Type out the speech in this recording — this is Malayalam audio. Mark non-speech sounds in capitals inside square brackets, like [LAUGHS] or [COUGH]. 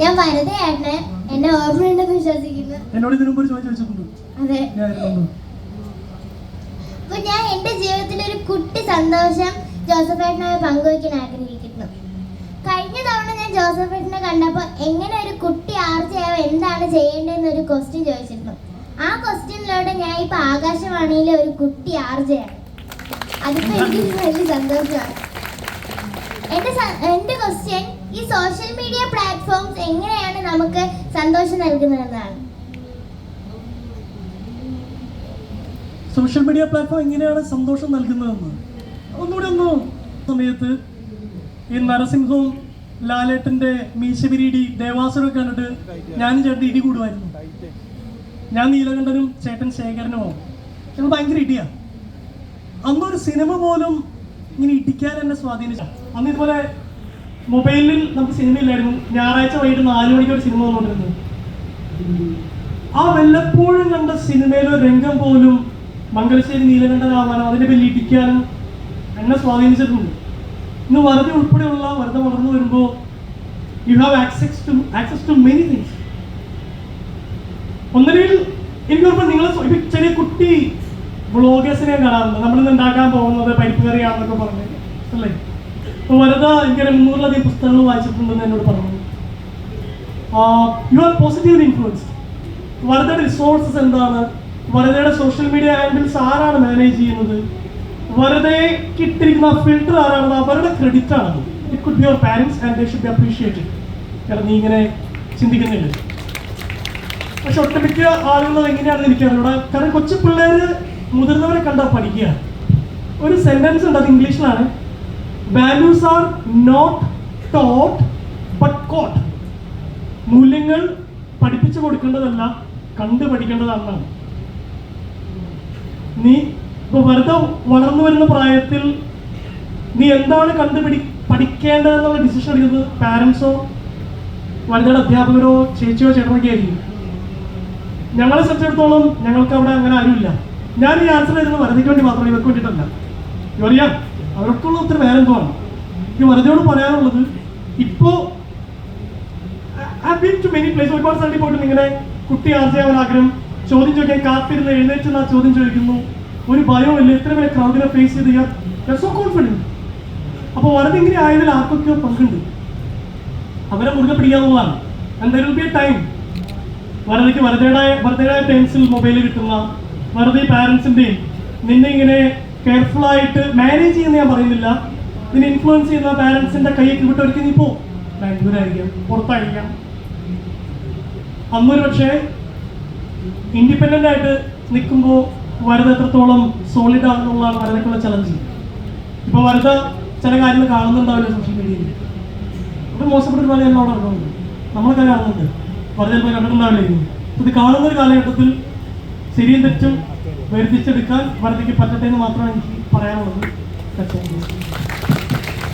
ഞാൻ വരതയാണ് എന്നെ ഓർമ്മയുണ്ടെന്ന് വിശ്വസിക്കുന്നു. എന്നോട് ഇതിനു മുമ്പ് ചോദിച്ചു വെച്ചിട്ടുണ്ട് അതെ. അപ്പൊ ഞാൻ എന്റെ ജീവിതത്തിൽ ഒരു കുട്ടി സന്തോഷം ജോസഫ് ജോസഫേട്ടനുമായി പങ്കുവയ്ക്കാൻ ആഗ്രഹിക്കുന്നു. കഴിഞ്ഞ തവണ ഞാൻ ജോസഫ് ജോസഫേട്ടനെ കണ്ടപ്പോൾ എങ്ങനെ ഒരു കുട്ടി ആർച്ചയാവ എന്താണ് ചെയ്യേണ്ടതെന്ന് ഒരു ക്വസ്റ്റ്യൻ ചോദിച്ചിരുന്നു. ആ ക്വസ്റ്റ്യനിലൂടെ ഞാൻ ഇപ്പൊ ആകാശവാണിയിലെ ഒരു കുട്ടി ആർജയാണ്. അതിപ്പോ എനിക്ക് [LAUGHS] വലിയ സന്തോഷമാണ്. എന്റെ എന്റെ ക്വസ്റ്റ്യൻ ഈ സോഷ്യൽ മീഡിയ പ്ലാറ്റ്ഫോംസ് എങ്ങനെയാണ് നമുക്ക് സന്തോഷം നൽകുന്നതെന്നാണ്? സോഷ്യൽ മീഡിയ പ്ലാറ്റ്ഫോം എങ്ങനെയാണ് സന്തോഷം നൽകുന്നതെന്ന്? ഒന്നുകൂടി ഒന്ന് സമയത്ത് ഈ നരസിംഹവും ലാലേട്ടന്റെ മീശപിരിയിടി ദേവാസുരം കണ്ടിട്ട് ഞാനും ചേട്ടൻ ഇടി കൂടുമായിരുന്നു. ഞാൻ നീലകണ്ഠനും ചേട്ടൻ ശേഖരനുമാവും ഞങ്ങൾ ഭയങ്കര ഇടിയാ. അന്നൊരു സിനിമ പോലും ഇങ്ങനെ ഇടിക്കാൻ എന്നെ സ്വാധീനിച്ചു അന്ന് ഇതുപോലെ മൊബൈലിൽ നമുക്ക് സിനിമ ഇല്ലായിരുന്നു. ഞായറാഴ്ച വൈകിട്ട് നാല് മണിക്ക് ഒരു സിനിമ വന്നുകൊണ്ടിരുന്നത് ആ വല്ലപ്പോഴും കണ്ട സിനിമയിലെ രംഗം പോലും മംഗലശ്ശേരി നീലകണ്ഠനാവാനും പേരിൽ ഇടിക്കാനും എന്നെ സ്വാധീനിച്ചിട്ടുണ്ട്. ഇന്ന് വെറുതെ ഉൾപ്പെടെയുള്ള വെറുതെ വളർന്നു വരുമ്പോൾ you have access to access to many things ഒന്നിനിൽ എനിക്ക് ഓർമ്മ നിങ്ങൾ ചെറിയ കുട്ടി വ്ളോഗേഴ്സിനെ കാണാറുണ്ട്. നമ്മളിന്ന് ഉണ്ടാക്കാൻ പോകുന്നത് പരിപ്പ് കറിയാണെന്നൊക്കെ പറഞ്ഞു. അല്ലേ? വരത ഇങ്ങനെ മുന്നൂറിലധികം പുസ്തകങ്ങൾ വായിച്ചിട്ടുണ്ടെന്ന് എന്നോട് പറഞ്ഞു. യു ആർ പോസിറ്റീവ് ഇൻഫ്ലുവൻസ് വരതയുടെ റിസോഴ്സസ് എന്താണ്? വരതയുടെ സോഷ്യൽ മീഡിയ ഹാൻഡിൽസ് ആരാണ് മാനേജ് ചെയ്യുന്നത്? വരതയെ കിട്ടിയിരിക്കുന്ന ഫിൽട്ടർ ആരാണെന്ന്? അവരുടെ ക്രെഡിറ്റ് ആണ് it could be your parents and should be appreciated കാരണം നീ ഇങ്ങനെ ചിന്തിക്കുന്നില്ല? പക്ഷെ ഒട്ടുമിക്ക ആളുകൾ എങ്ങനെയാണെന്ന് എനിക്കറിയൂടെ കാരണം കൊച്ചു പിള്ളേർ മുതിർന്നവരെ കണ്ടാൽ പഠിക്കുക. ഒരു സെന്റൻസ് ഉണ്ട് അത് ഇംഗ്ലീഷിലാണ് values are not taught but caught മൂല്യങ്ങൾ പഠിപ്പിച്ചു കൊടുക്കേണ്ടതല്ല കണ്ടു പഠിക്കേണ്ടതാണെന്നാണ് നീ ഇപ്പൊ വെറുതെ വളർന്നു വരുന്ന പ്രായത്തിൽ നീ എന്താണ് കണ്ടുപിടി പഠിക്കേണ്ടതെന്നുള്ള ഡിസിഷൻ എടുക്കുന്നത് പാരൻസോ വലുതയുടെ അധ്യാപകരോ ചേച്ചിയോ ചേട്ടനൊക്കെ ആയിരിക്കും. ഞങ്ങളെ സംബന്ധിച്ചിടത്തോളം ഞങ്ങൾക്ക് അവിടെ അങ്ങനെ ആരുമില്ല. ഞാൻ ഈ ആൻസർ വരുന്നത് വരതിക്ക് വേണ്ടി മാത്രമേ ഇവർക്ക് വേണ്ടിയിട്ടല്ല. ഇവറിയാം അവർക്കുള്ള ഉത്തരം വേറെ എന്തോ ആണ്. ഈ വരതയോട് പറയാനുള്ളത് ഇപ്പോ ബീൻ ടു ഒരുപാട് സ്ഥലത്തിൽ പോയിട്ട് ഇങ്ങനെ കുട്ടി ആർജയാവാൻ ആഗ്രഹം ചോദ്യം ചോദിക്കാൻ കാത്തിരുന്ന് എഴുന്നേറ്റ് ആ ചോദ്യം ചോദിക്കുന്നു. ഒരു ഭയവും ഇല്ല. ഇത്ര വലിയ ക്രൗഡിനെ ഫേസ് ചെയ്ത് സോ കോൺഫിഡന്റ് അപ്പോൾ വരത് ഇങ്ങനെ ആയതിൽ ആർക്കൊക്കെ പങ്കുണ്ട്? അവരെ മുറുകെ പിടിക്കാന്നുള്ളതാണ് ആൻഡ് ദർ ടൈം വരതയ്ക്ക് വെറുതെ വെറുതെ ടൈംസിൽ മൊബൈൽ കിട്ടുന്ന വെറുതെ പാരൻസിന്റെയും നിന്നെ ഇങ്ങനെ കെയർഫുൾ ആയിട്ട് മാനേജ് ചെയ്യുന്ന ഞാൻ പറയുന്നില്ല. ഇതിനെ ഇൻഫ്ലുവൻസ് ചെയ്യുന്ന പാരൻസിന്റെ കൈയൊക്കെ വിട്ടൊരിക്കൽ നീ പോ. ബാംഗ്ലൂരായിരിക്കാം പുറത്തായിരിക്കാം. അന്നൊരു പക്ഷേ ഇൻഡിപെൻഡന്റ് ആയിട്ട് നിൽക്കുമ്പോൾ വരത എത്രത്തോളം സോളിഡ് ആണെന്നുള്ളതാണ് വരതക്കുള്ള ചലഞ്ച് ഇപ്പോൾ വരത ചില കാര്യങ്ങൾ കാണുന്നുണ്ടാവില്ല സോഷ്യൽ മീഡിയയിൽ അത് മോശപ്പെട്ട ഒരു കാര്യം എന്നോട് അറിഞ്ഞുണ്ട് നമ്മളൊക്കെ കാണുന്നുണ്ട്. വരതെ ചിലപ്പോൾ കണ്ടിട്ടുണ്ടാവില്ലായിരുന്നു ഇത് കാണുന്ന ഒരു കാലഘട്ടത്തിൽ ശരിയും തെറ്റും വേർതിരിച്ചെടുക്കാൻ വരതയ്ക്ക് പറ്റട്ടെ എന്ന് മാത്രമാണ് എനിക്ക് പറയാനുള്ളത്